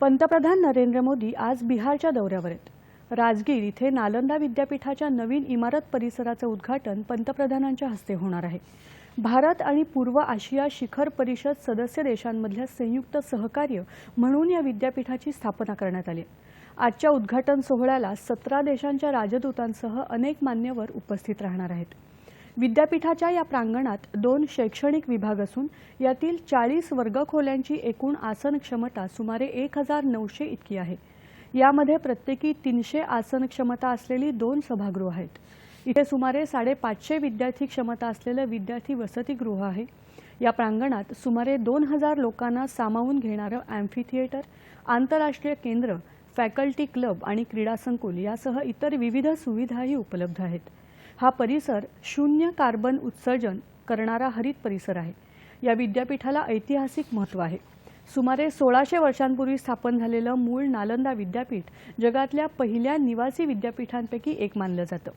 पंतप्रधान नरेंद्र मोदी आज बिहारच्या दौऱ्यावर आहेत. राजगीर इथे नालंदा विद्यापीठाच्या नवीन इमारत परिसराचं उद्घाटन पंतप्रधानांच्या हस्ते होणार आहे. भारत आणि पूर्व आशिया शिखर परिषद सदस्य देशांमधल्या संयुक्त सहकार्य म्हणून या विद्यापीठाची स्थापना करण्यात आली आजच्या उद्घाटन सोहळ्याला सतरा देशांच्या राजदूतांसह अनेक मान्यवर उपस्थित राहणार आहेत. विद्यापीठाच्या या प्रांगणात दोन शैक्षणिक विभाग असून यातील चाळीस वर्गखोल्यांची एकूण आसन क्षमता सुमारे एक हजार नऊशे इतकी आहे. यामध्ये प्रत्येकी तीनशे आसन क्षमता असलेली दोन सभागृह आहेत. इथे सुमारे साडेपाचशे विद्यार्थी क्षमता असलेलं विद्यार्थी वसतिगृह आहे. या प्रांगणात सुमारे दोन हजार लोकांना सामावून घेणारं अँफी थिएटर आंतरराष्ट्रीय केंद्र फॅकल्टी क्लब आणि क्रीडा संकुल यासह इतर विविध सुविधाही उपलब्ध आहेत. हा परिसर शून्य कार्बन उत्सर्जन करणारा हरित परिसर आहे. या विद्यापीठाला ऐतिहासिक महत्त्व आहे. सुमारे सोळाशे वर्षांपूर्वी स्थापन झालेलं मूळ नालंदा विद्यापीठ जगातल्या पहिल्या निवासी विद्यापीठांपैकी एक मानलं जातं.